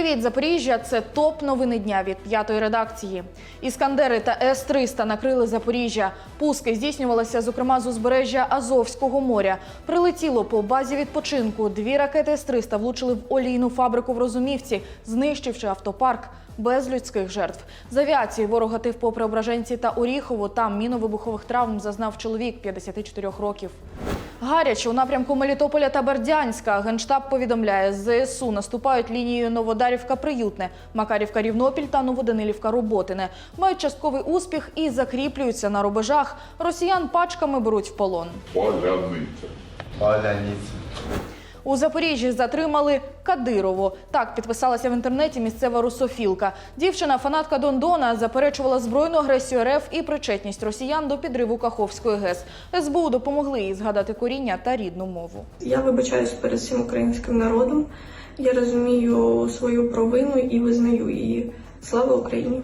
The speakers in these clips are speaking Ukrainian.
Привіт, Запоріжжя! Це топ новини дня від п'ятої редакції. Іскандери та С-300 накрили Запоріжжя. Пуски здійснювалися, зокрема, з узбережжя Азовського моря. Прилетіло по базі відпочинку. Дві ракети С-300 влучили в олійну фабрику в Розумівці, знищивши автопарк. Без людських жертв з авіації ворог гатив по Преображенці та Оріхово. Там міновибухових травм зазнав чоловік 54 років. Гаряче у напрямку Мелітополя та Бердянська. Генштаб повідомляє, ЗСУ наступають лінією Новодарівка-Приютне, Макарівка-Рівнопіль та Новоданилівка-Роботине. Мають частковий успіх і закріплюються на рубежах. Росіян пачками беруть в полон. Поляниця. Поляниця. У Запоріжжі затримали Кадирову. Так підписалася в інтернеті місцева русофілка. Дівчина, фанатка Дондона, заперечувала збройну агресію РФ і причетність росіян до підриву Каховської ГЕС. СБУ допомогли їй згадати коріння та рідну мову. Я вибачаюсь перед всім українським народом. Я розумію свою провину і визнаю її. Слава Україні!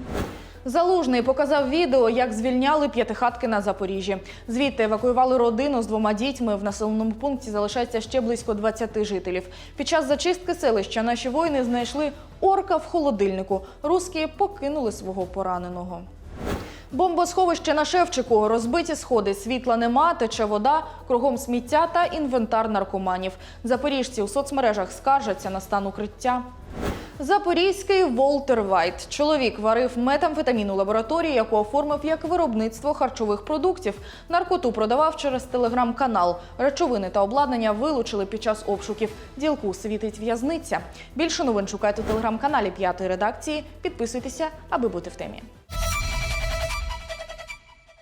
Залужний показав відео, як звільняли п'ятихатки на Запоріжжі. Звідти евакуювали родину з двома дітьми. В населеному пункті залишається ще близько 20 жителів. Під час зачистки селища наші воїни знайшли орка в холодильнику. Руські покинули свого пораненого. Бомбосховище на Шевчику, розбиті сходи, світла нема, тече вода, кругом сміття та інвентар наркоманів. Запоріжці у соцмережах скаржаться на стан укриття. Запорізький Волтер Вайт. Чоловік варив метамфетамін у лабораторії, яку оформив як виробництво харчових продуктів. Наркоту продавав через телеграм-канал. Речовини та обладнання вилучили під час обшуків. Ділку світить в'язниця. Більше новин шукайте у телеграм-каналі п'ятої редакції. Підписуйтеся, аби бути в темі.